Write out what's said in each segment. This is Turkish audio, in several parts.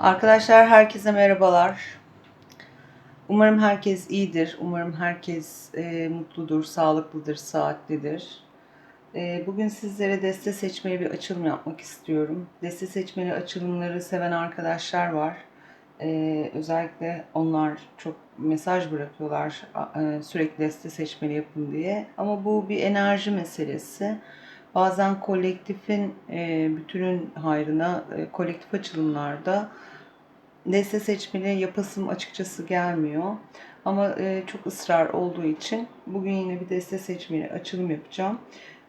Arkadaşlar herkese merhabalar. Umarım herkes iyidir. Umarım herkes e, mutludur, sağlıklıdır, saatlidir. E, bugün sizlere deste seçmeli bir açılım yapmak istiyorum. Deste seçmeli açılımları seven arkadaşlar var. E, özellikle onlar çok mesaj bırakıyorlar e, sürekli deste seçmeli yapın diye. Ama bu bir enerji meselesi. Bazen kolektifin e, bütünün hayrına e, kolektif açılımlarda deste seçmeli yapasım açıkçası gelmiyor. Ama e, çok ısrar olduğu için bugün yine bir deste seçmeli açılım yapacağım.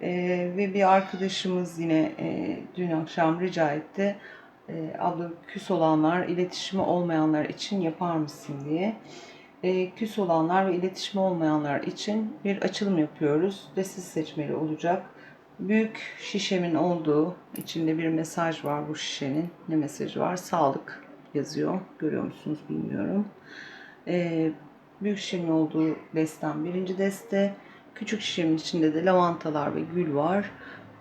E, ve bir arkadaşımız yine e, dün akşam rica etti. E, abla küs olanlar, iletişimi olmayanlar için yapar mısın diye. E, küs olanlar ve iletişimi olmayanlar için bir açılım yapıyoruz. Deste seçmeli olacak. Büyük şişemin olduğu, içinde bir mesaj var bu şişenin. Ne mesajı var? Sağlık yazıyor. Görüyor musunuz bilmiyorum. Ee, büyük şişemin olduğu destem birinci deste. Küçük şişemin içinde de lavantalar ve gül var.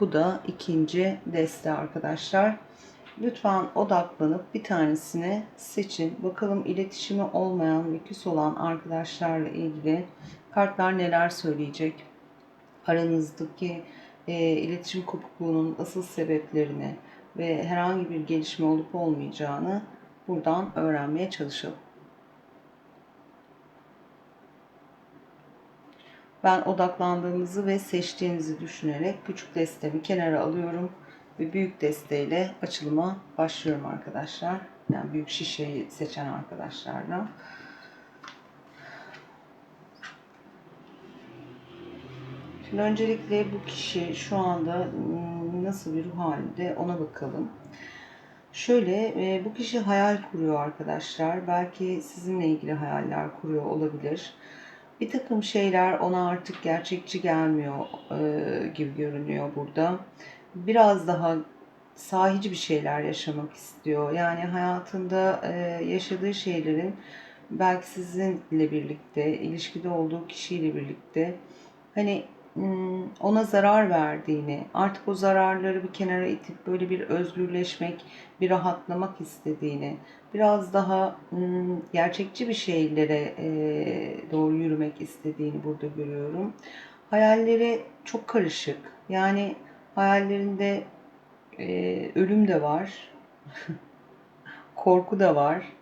Bu da ikinci deste arkadaşlar. Lütfen odaklanıp bir tanesini seçin. Bakalım iletişimi olmayan ve küs olan arkadaşlarla ilgili kartlar neler söyleyecek. Aranızdaki e, iletişim kopukluğunun asıl sebeplerini ve herhangi bir gelişme olup olmayacağını buradan öğrenmeye çalışalım. Ben odaklandığımızı ve seçtiğinizi düşünerek küçük destemi kenara alıyorum ve büyük desteğiyle açılıma başlıyorum arkadaşlar. Yani büyük şişeyi seçen arkadaşlarla. Şimdi öncelikle bu kişi şu anda nasıl bir ruh halinde ona bakalım. Şöyle e, bu kişi hayal kuruyor arkadaşlar. Belki sizinle ilgili hayaller kuruyor olabilir. Bir takım şeyler ona artık gerçekçi gelmiyor e, gibi görünüyor burada. Biraz daha sahici bir şeyler yaşamak istiyor. Yani hayatında e, yaşadığı şeylerin belki sizinle birlikte, ilişkide olduğu kişiyle birlikte hani ona zarar verdiğini, artık o zararları bir kenara itip böyle bir özgürleşmek, bir rahatlamak istediğini, biraz daha gerçekçi bir şeylere doğru yürümek istediğini burada görüyorum. Hayalleri çok karışık. Yani hayallerinde ölüm de var, korku da var,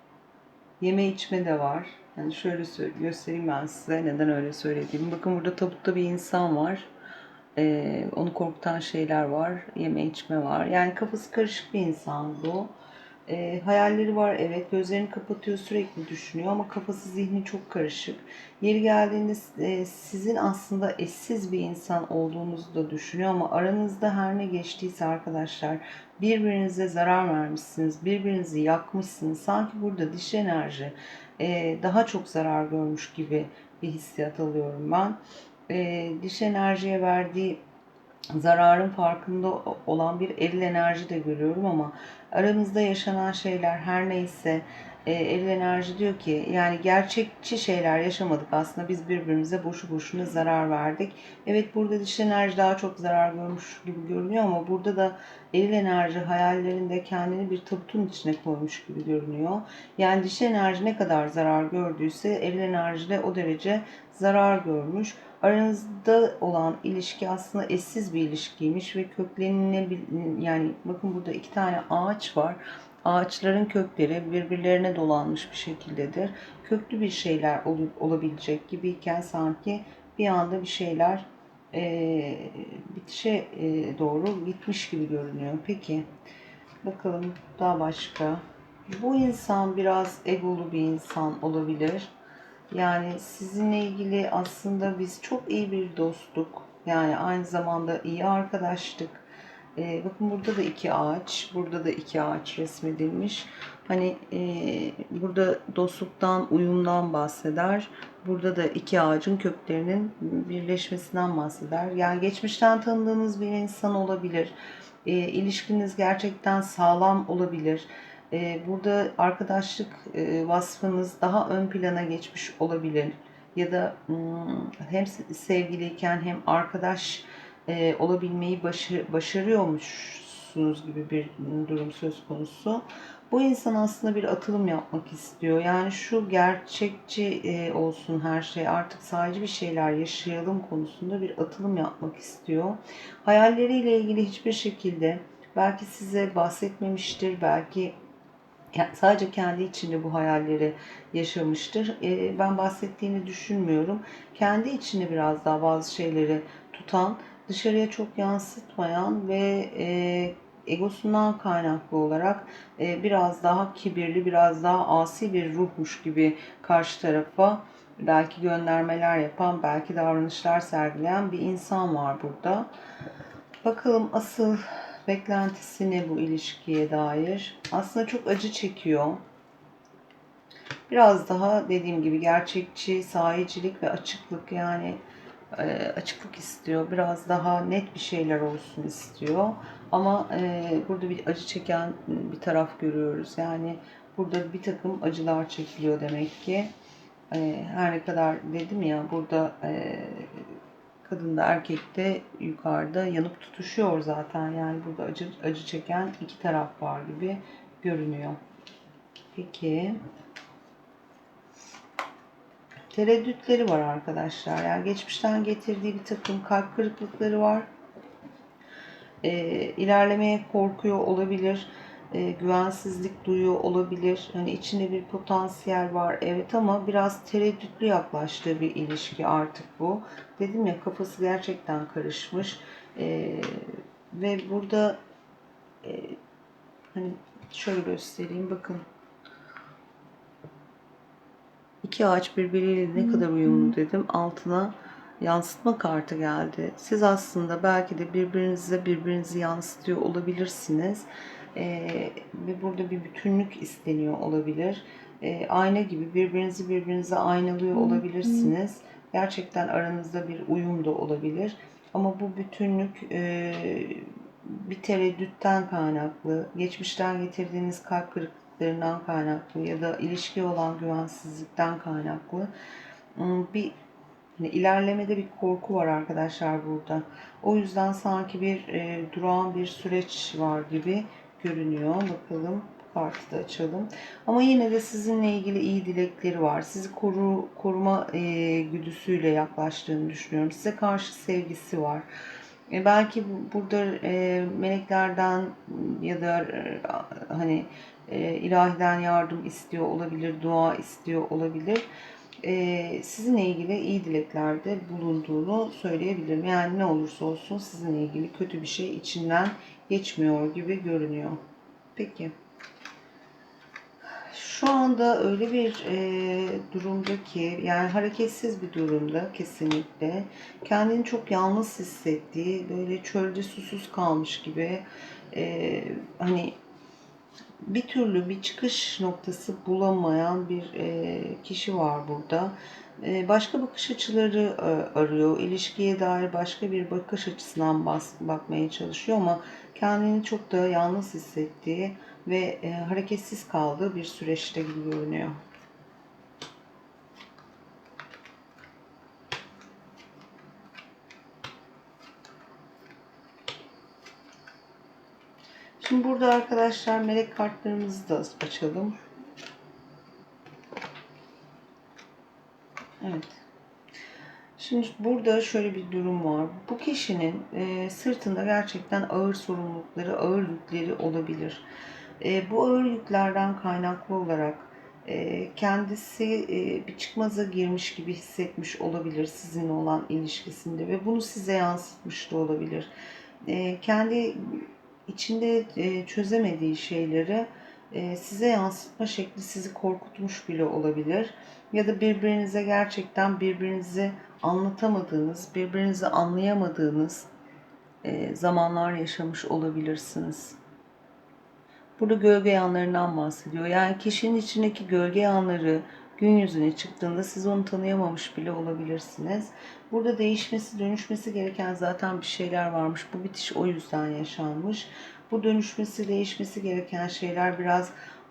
yeme içme de var yani şöyle göstereyim ben size neden öyle söylediğimi. Bakın burada tabutta bir insan var. Ee, onu korkutan şeyler var. Yeme içme var. Yani kafası karışık bir insan bu. E, hayalleri var evet gözlerini kapatıyor sürekli düşünüyor ama kafası zihni çok karışık. Yeri geldiğinde e, sizin aslında eşsiz bir insan olduğunuzu da düşünüyor ama aranızda her ne geçtiyse arkadaşlar birbirinize zarar vermişsiniz, birbirinizi yakmışsınız. Sanki burada diş enerji e, daha çok zarar görmüş gibi bir hissiyat alıyorum ben. E, diş enerjiye verdiği zararın farkında olan bir eril enerji de görüyorum ama aramızda yaşanan şeyler her neyse e, eril enerji diyor ki yani gerçekçi şeyler yaşamadık aslında biz birbirimize boşu boşuna zarar verdik. Evet burada diş enerji daha çok zarar görmüş gibi görünüyor ama burada da eril enerji hayallerinde kendini bir tabutun içine koymuş gibi görünüyor. Yani diş enerji ne kadar zarar gördüyse eril enerji de o derece zarar görmüş. Aranızda olan ilişki aslında eşsiz bir ilişkiymiş ve köklenine yani bakın burada iki tane ağaç var. Ağaçların kökleri birbirlerine dolanmış bir şekildedir. Köklü bir şeyler ol, olabilecek gibiyken sanki bir anda bir şeyler e, bitişe e, doğru gitmiş gibi görünüyor. Peki bakalım daha başka. Bu insan biraz egolu bir insan olabilir yani sizinle ilgili aslında biz çok iyi bir dostluk. Yani aynı zamanda iyi arkadaşlık. Ee, bakın burada da iki ağaç, burada da iki ağaç resmedilmiş. Hani e, burada dostluktan, uyumdan bahseder. Burada da iki ağacın köklerinin birleşmesinden bahseder. Yani geçmişten tanıdığınız bir insan olabilir. E, ilişkiniz gerçekten sağlam olabilir e, burada arkadaşlık e, vasfınız daha ön plana geçmiş olabilir. Ya da hmm, hem sevgiliyken hem arkadaş e, olabilmeyi başarıyormuşsunuz gibi bir durum söz konusu. Bu insan aslında bir atılım yapmak istiyor. Yani şu gerçekçi e, olsun her şey artık sadece bir şeyler yaşayalım konusunda bir atılım yapmak istiyor. Hayalleriyle ilgili hiçbir şekilde belki size bahsetmemiştir, belki sadece kendi içinde bu hayalleri yaşamıştır. E, ben bahsettiğini düşünmüyorum. Kendi içinde biraz daha bazı şeyleri tutan, dışarıya çok yansıtmayan ve e, egosundan kaynaklı olarak e, biraz daha kibirli, biraz daha asi bir ruhmuş gibi karşı tarafa belki göndermeler yapan, belki davranışlar sergileyen bir insan var burada. Bakalım asıl beklentisi ne bu ilişkiye dair? Aslında çok acı çekiyor. Biraz daha dediğim gibi gerçekçi, sahicilik ve açıklık yani açıklık istiyor. Biraz daha net bir şeyler olsun istiyor. Ama e, burada bir acı çeken bir taraf görüyoruz. Yani burada bir takım acılar çekiliyor demek ki. E, her ne kadar dedim ya burada e, kadında erkekte yukarıda yanıp tutuşuyor zaten. Yani burada acı, acı çeken iki taraf var gibi görünüyor. Peki. Tereddütleri var arkadaşlar. Yani geçmişten getirdiği bir takım kalp kırıklıkları var. E, ilerlemeye korkuyor olabilir. E, güvensizlik duyuyor olabilir. Hani içinde bir potansiyel var evet ama biraz tereddütlü yaklaştığı bir ilişki artık bu. Dedim ya kafası gerçekten karışmış. E, ve burada e, hani şöyle göstereyim bakın. İki ağaç birbiriyle ne kadar uyumlu dedim. Altına yansıtma kartı geldi. Siz aslında belki de birbirinize birbirinizi yansıtıyor olabilirsiniz. Ee, ve burada bir bütünlük isteniyor olabilir. Ee, ayna gibi birbirinizi birbirinize aynalıyor olabilirsiniz. Gerçekten aranızda bir uyum da olabilir. Ama bu bütünlük e, bir tereddütten kaynaklı, geçmişten getirdiğiniz kalp kırıklıklarından kaynaklı ya da ilişki olan güvensizlikten kaynaklı ım, bir hani ilerlemede bir korku var arkadaşlar burada. O yüzden sanki bir e, durağan bir süreç var gibi görünüyor. Bakalım kartı da açalım. Ama yine de sizinle ilgili iyi dilekleri var. Sizi koru, koruma e, güdüsüyle yaklaştığını düşünüyorum. Size karşı sevgisi var. E, belki bu- burada e, meleklerden ya da e, hani e, ilahiden yardım istiyor olabilir, dua istiyor olabilir. E, sizinle ilgili iyi dileklerde bulunduğunu söyleyebilirim. Yani ne olursa olsun sizinle ilgili kötü bir şey içinden geçmiyor gibi görünüyor. Peki. Şu anda öyle bir e, durumda ki yani hareketsiz bir durumda kesinlikle kendini çok yalnız hissettiği böyle çölde susuz kalmış gibi e, hani bir türlü bir çıkış noktası bulamayan bir e, kişi var burada. E, başka bakış açıları e, arıyor. İlişkiye dair başka bir bakış açısından bakmaya çalışıyor ama kendini çok da yalnız hissettiği ve hareketsiz kaldığı bir süreçte gibi görünüyor. Şimdi burada arkadaşlar melek kartlarımızı da açalım. Evet. Şimdi burada şöyle bir durum var. Bu kişinin e, sırtında gerçekten ağır sorumlulukları, ağır yükleri olabilir. E, bu ağır yüklerden kaynaklı olarak e, kendisi e, bir çıkmaza girmiş gibi hissetmiş olabilir sizinle olan ilişkisinde ve bunu size yansıtmış da olabilir. E, kendi içinde e, çözemediği şeyleri e, size yansıtma şekli sizi korkutmuş bile olabilir. Ya da birbirinize gerçekten birbirinizi anlatamadığınız, birbirinizi anlayamadığınız e, zamanlar yaşamış olabilirsiniz. Burada gölge yanlarından bahsediyor. Yani kişinin içindeki gölge yanları gün yüzüne çıktığında siz onu tanıyamamış bile olabilirsiniz. Burada değişmesi, dönüşmesi gereken zaten bir şeyler varmış. Bu bitiş o yüzden yaşanmış. Bu dönüşmesi, değişmesi gereken şeyler biraz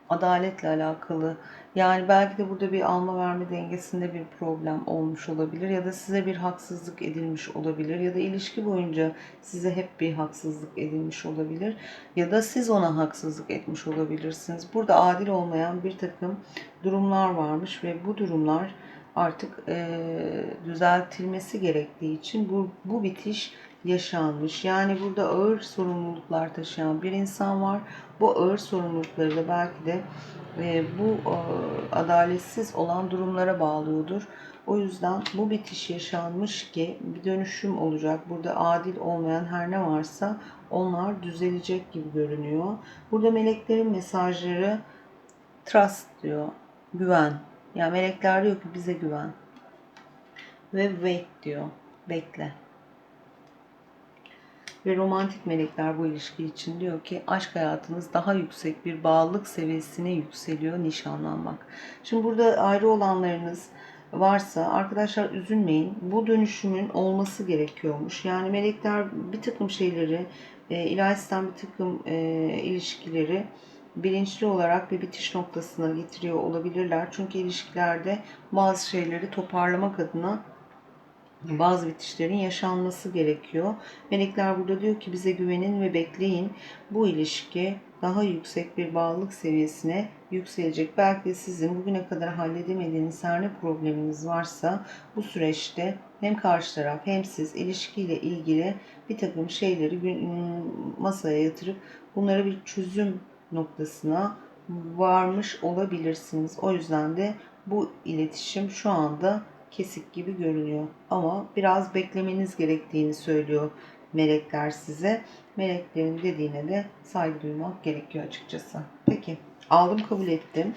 adaletle alakalı. Yani belki de burada bir alma verme dengesinde bir problem olmuş olabilir ya da size bir haksızlık edilmiş olabilir ya da ilişki boyunca size hep bir haksızlık edilmiş olabilir ya da siz ona haksızlık etmiş olabilirsiniz. Burada adil olmayan bir takım durumlar varmış ve bu durumlar artık e, düzeltilmesi gerektiği için bu, bu bitiş yaşanmış. Yani burada ağır sorumluluklar taşıyan bir insan var. Bu ağır sorumlulukları da belki de e, bu e, adaletsiz olan durumlara bağlıyordur. O yüzden bu bitiş yaşanmış ki bir dönüşüm olacak. Burada adil olmayan her ne varsa onlar düzelecek gibi görünüyor. Burada meleklerin mesajları trust diyor. Güven. Yani melekler diyor ki bize güven. Ve wait diyor. Bekle. Ve romantik melekler bu ilişki için diyor ki aşk hayatınız daha yüksek bir bağlılık seviyesine yükseliyor nişanlanmak. Şimdi burada ayrı olanlarınız varsa arkadaşlar üzülmeyin. Bu dönüşümün olması gerekiyormuş. Yani melekler bir takım şeyleri, e, ilahisten bir takım e, ilişkileri bilinçli olarak bir bitiş noktasına getiriyor olabilirler. Çünkü ilişkilerde bazı şeyleri toparlamak adına bazı bitişlerin yaşanması gerekiyor. Melekler burada diyor ki bize güvenin ve bekleyin. Bu ilişki daha yüksek bir bağlılık seviyesine yükselecek. Belki de sizin bugüne kadar halledemediğiniz her ne probleminiz varsa bu süreçte hem karşı taraf hem siz ilişkiyle ilgili bir takım şeyleri masaya yatırıp bunlara bir çözüm noktasına varmış olabilirsiniz. O yüzden de bu iletişim şu anda kesik gibi görünüyor. Ama biraz beklemeniz gerektiğini söylüyor melekler size. Meleklerin dediğine de saygı duymak gerekiyor açıkçası. Peki aldım kabul ettim.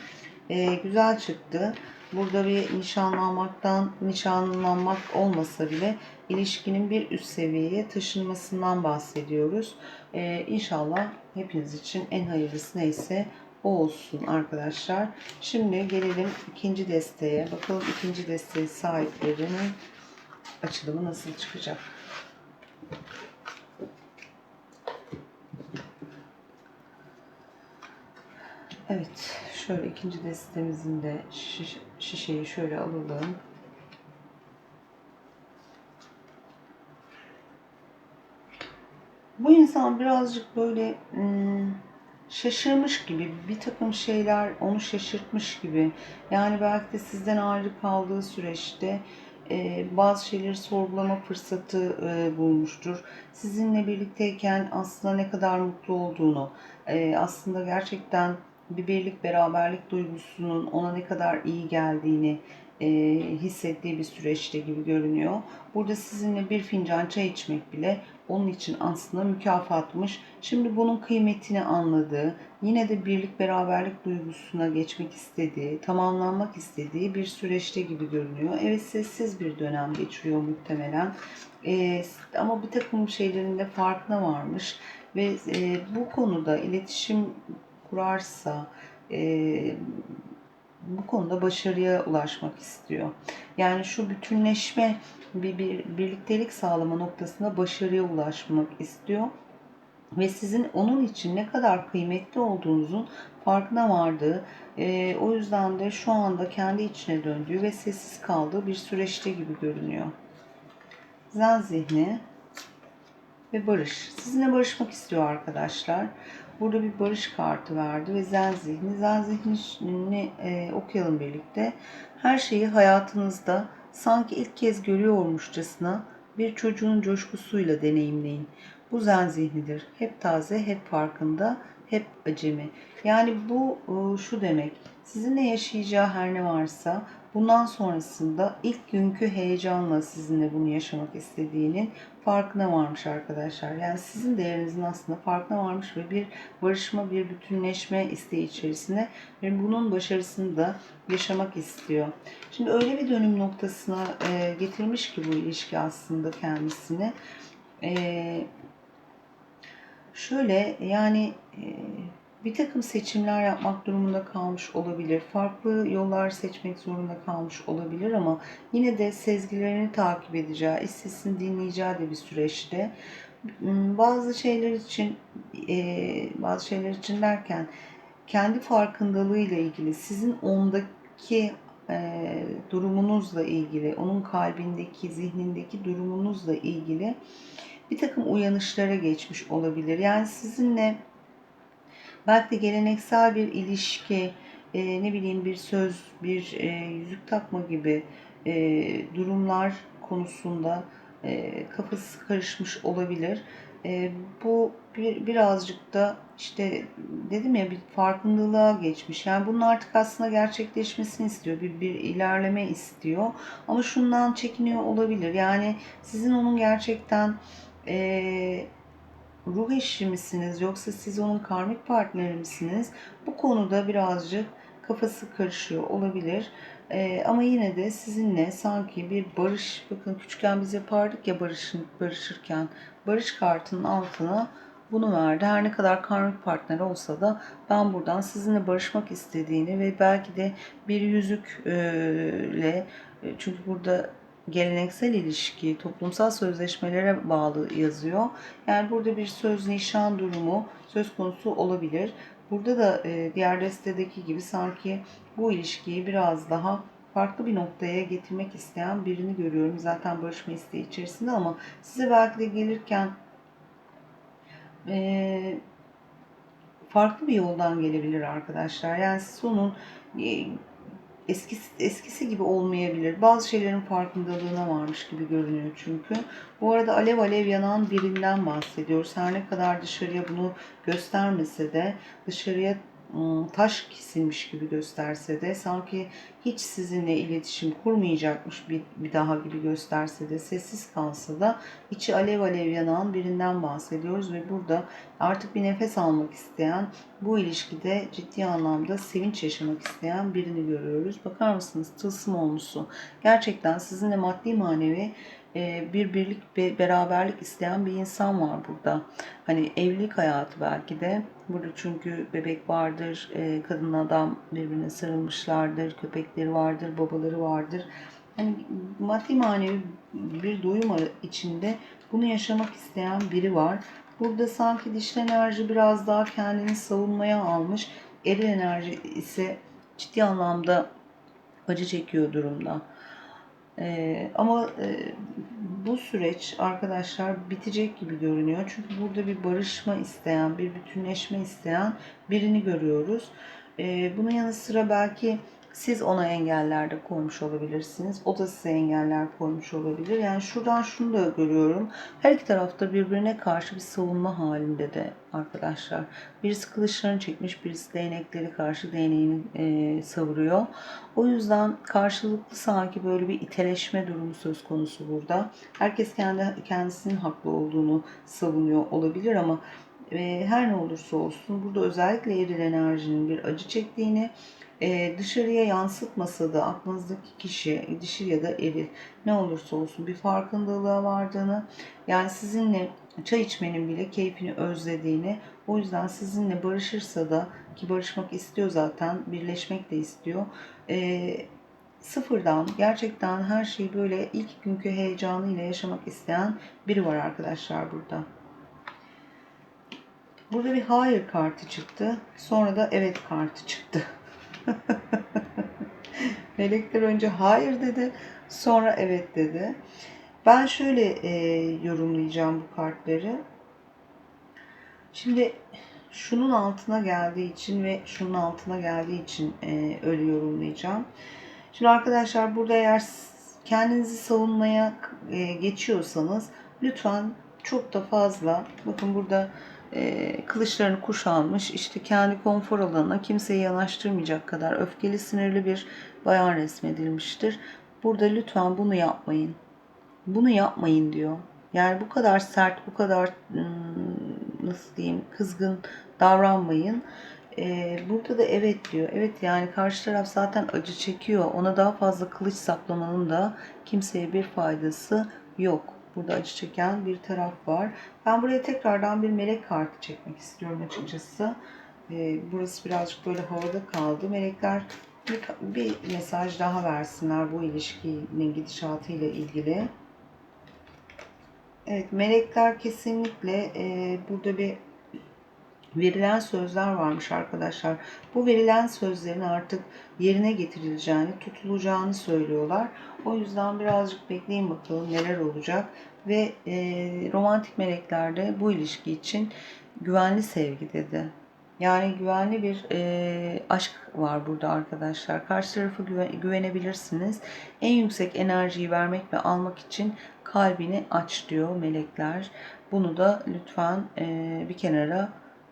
Ee, güzel çıktı. Burada bir nişanlanmaktan, nişanlanmak olmasa bile ilişkinin bir üst seviyeye taşınmasından bahsediyoruz. Ee, inşallah hepiniz için en hayırlısı neyse o olsun arkadaşlar. Şimdi gelelim ikinci desteğe. Bakalım ikinci desteği sahiplerinin açılımı nasıl çıkacak. Evet, şöyle ikinci destemizin de şiş şişeyi şöyle alalım. Bu insan birazcık böyle hmm, şaşırmış gibi bir takım şeyler onu şaşırtmış gibi. Yani belki de sizden ayrı kaldığı süreçte e, bazı şeyleri sorgulama fırsatı e, bulmuştur. Sizinle birlikteyken aslında ne kadar mutlu olduğunu, e, aslında gerçekten bir birlik beraberlik duygusunun ona ne kadar iyi geldiğini e, hissettiği bir süreçte gibi görünüyor. Burada sizinle bir fincan çay içmek bile onun için aslında mükafatmış. Şimdi bunun kıymetini anladığı, yine de birlik beraberlik duygusuna geçmek istediği, tamamlanmak istediği bir süreçte gibi görünüyor. Evet sessiz bir dönem geçiriyor muhtemelen. E, ama bir takım şeylerin de farkına varmış ve e, bu konuda iletişim kurarsa, e, bu konuda başarıya ulaşmak istiyor. Yani şu bütünleşme, bir, bir birliktelik sağlama noktasında başarıya ulaşmak istiyor. Ve sizin onun için ne kadar kıymetli olduğunuzun farkına vardığı, e, o yüzden de şu anda kendi içine döndüğü ve sessiz kaldığı bir süreçte gibi görünüyor. Zen zihni ve barış. Sizinle barışmak istiyor arkadaşlar. Burada bir barış kartı verdi ve zen zihni. Zen zihnini e, okuyalım birlikte. Her şeyi hayatınızda sanki ilk kez görüyormuşçasına bir çocuğun coşkusuyla deneyimleyin. Bu zen zihnidir. Hep taze, hep farkında, hep acemi. Yani bu e, şu demek. Sizinle yaşayacağı her ne varsa bundan sonrasında ilk günkü heyecanla sizinle bunu yaşamak istediğinin farkına varmış arkadaşlar. Yani sizin değerinizin aslında farkına varmış ve bir barışma, bir bütünleşme isteği içerisinde ve bunun başarısını da yaşamak istiyor. Şimdi öyle bir dönüm noktasına e, getirmiş ki bu ilişki aslında kendisini. E, şöyle yani e, bir takım seçimler yapmak durumunda kalmış olabilir. Farklı yollar seçmek zorunda kalmış olabilir ama yine de sezgilerini takip edeceği, istesini dinleyeceği de bir süreçte. Hmm, bazı şeyler için, e, bazı şeyler için derken kendi farkındalığıyla ilgili, sizin ondaki e, durumunuzla ilgili, onun kalbindeki, zihnindeki durumunuzla ilgili bir takım uyanışlara geçmiş olabilir. Yani sizinle belki geleneksel bir ilişki, e, ne bileyim bir söz, bir e, yüzük takma gibi e, durumlar konusunda e, kafası karışmış olabilir. E, bu bir, birazcık da işte dedim ya bir farkındalığa geçmiş. Yani bunun artık aslında gerçekleşmesini istiyor. Bir, bir ilerleme istiyor. Ama şundan çekiniyor olabilir. Yani sizin onun gerçekten e, ruh eşi misiniz yoksa siz onun karmik partneri misiniz? Bu konuda birazcık kafası karışıyor olabilir. Ee, ama yine de sizinle sanki bir barış, bakın küçükken biz yapardık ya barışın, barışırken, barış kartının altına bunu verdi. Her ne kadar karmik partner olsa da ben buradan sizinle barışmak istediğini ve belki de bir yüzükle çünkü burada geleneksel ilişki, toplumsal sözleşmelere bağlı yazıyor. Yani burada bir söz nişan durumu söz konusu olabilir. Burada da e, diğer destedeki gibi sanki bu ilişkiyi biraz daha farklı bir noktaya getirmek isteyen birini görüyorum. Zaten barışma isteği içerisinde ama size belki de gelirken e, farklı bir yoldan gelebilir arkadaşlar. Yani siz onun e, eskisi, eskisi gibi olmayabilir. Bazı şeylerin farkındalığına varmış gibi görünüyor çünkü. Bu arada alev alev yanan birinden bahsediyoruz. Her ne kadar dışarıya bunu göstermese de dışarıya taş kesilmiş gibi gösterse de sanki hiç sizinle iletişim kurmayacakmış bir, bir daha gibi gösterse de sessiz kalsa da içi alev alev yanan birinden bahsediyoruz ve burada artık bir nefes almak isteyen bu ilişkide ciddi anlamda sevinç yaşamak isteyen birini görüyoruz. Bakar mısınız tılsım olmuşsu. Gerçekten sizinle maddi manevi bir birlik bir beraberlik isteyen bir insan var burada. Hani evlilik hayatı belki de. Burada çünkü bebek vardır, e, kadın adam birbirine sarılmışlardır, köpekleri vardır, babaları vardır. Hani maddi manevi bir doyum içinde bunu yaşamak isteyen biri var. Burada sanki dişli enerji biraz daha kendini savunmaya almış. Eril enerji ise ciddi anlamda acı çekiyor durumda. Ee, ama e, bu süreç arkadaşlar bitecek gibi görünüyor. Çünkü burada bir barışma isteyen, bir bütünleşme isteyen birini görüyoruz. Ee, bunun yanı sıra belki siz ona engeller de koymuş olabilirsiniz. O da size engeller koymuş olabilir. Yani şuradan şunu da görüyorum. Her iki tarafta birbirine karşı bir savunma halinde de arkadaşlar. Birisi kılıçlarını çekmiş, birisi değnekleri karşı değneğini e, savuruyor. O yüzden karşılıklı sanki böyle bir iteleşme durumu söz konusu burada. Herkes kendi kendisinin haklı olduğunu savunuyor olabilir ama e, her ne olursa olsun burada özellikle eril enerjinin bir acı çektiğini e, dışarıya yansıtmasa da aklınızdaki kişi dişi ya da eri ne olursa olsun bir farkındalığa vardığını yani sizinle çay içmenin bile keyfini özlediğini o yüzden sizinle barışırsa da ki barışmak istiyor zaten birleşmek de istiyor e, sıfırdan gerçekten her şeyi böyle ilk günkü heyecanıyla yaşamak isteyen biri var arkadaşlar burada. Burada bir hayır kartı çıktı. Sonra da evet kartı çıktı. Melekler önce hayır dedi, sonra evet dedi. Ben şöyle e, yorumlayacağım bu kartları. Şimdi şunun altına geldiği için ve şunun altına geldiği için e, öyle yorumlayacağım. Şimdi arkadaşlar burada eğer kendinizi savunmaya e, geçiyorsanız lütfen çok da fazla bakın burada e, kılıçlarını kuşanmış işte kendi konfor alanına kimseyi yanaştırmayacak kadar öfkeli sinirli bir bayan resmedilmiştir. Burada lütfen bunu yapmayın. Bunu yapmayın diyor. Yani bu kadar sert, bu kadar nasıl diyeyim kızgın davranmayın. Ee, burada da evet diyor. Evet yani karşı taraf zaten acı çekiyor. Ona daha fazla kılıç saplamanın da kimseye bir faydası yok. Burada acı çeken bir taraf var. Ben buraya tekrardan bir melek kartı çekmek istiyorum açıkçası. Ee, burası birazcık böyle havada kaldı. Melekler bir, bir mesaj daha versinler bu ilişkinin gidişatı ile ilgili. Evet melekler kesinlikle e, burada bir verilen sözler varmış arkadaşlar. Bu verilen sözlerin artık yerine getirileceğini, tutulacağını söylüyorlar. O yüzden birazcık bekleyin bakalım neler olacak. Ve e, romantik melekler de bu ilişki için güvenli sevgi dedi. Yani güvenli bir e, aşk var burada arkadaşlar. Karşı tarafı güve- güvenebilirsiniz. En yüksek enerjiyi vermek ve almak için kalbini aç diyor melekler. Bunu da lütfen e, bir kenara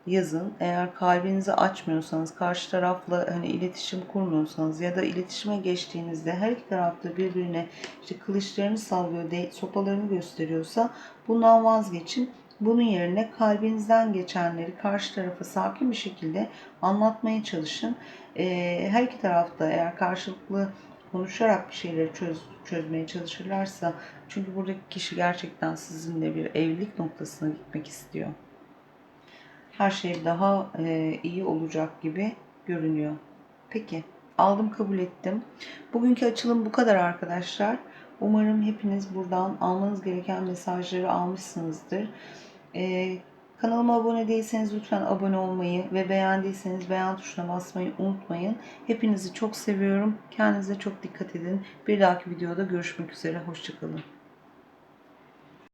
yazın. Eğer kalbinizi açmıyorsanız, karşı tarafla hani iletişim kurmuyorsanız ya da iletişime geçtiğinizde her iki tarafta birbirine işte kılıçlarını sallıyor, de, sopalarını gösteriyorsa bundan vazgeçin. Bunun yerine kalbinizden geçenleri karşı tarafa sakin bir şekilde anlatmaya çalışın. Her iki tarafta eğer karşılıklı konuşarak bir şeyleri çöz, çözmeye çalışırlarsa çünkü buradaki kişi gerçekten sizinle bir evlilik noktasına gitmek istiyor her şey daha e, iyi olacak gibi görünüyor. Peki aldım kabul ettim. Bugünkü açılım bu kadar arkadaşlar. Umarım hepiniz buradan almanız gereken mesajları almışsınızdır. E, kanalıma abone değilseniz lütfen abone olmayı ve beğendiyseniz beğen tuşuna basmayı unutmayın. Hepinizi çok seviyorum. Kendinize çok dikkat edin. Bir dahaki videoda görüşmek üzere. Hoşçakalın.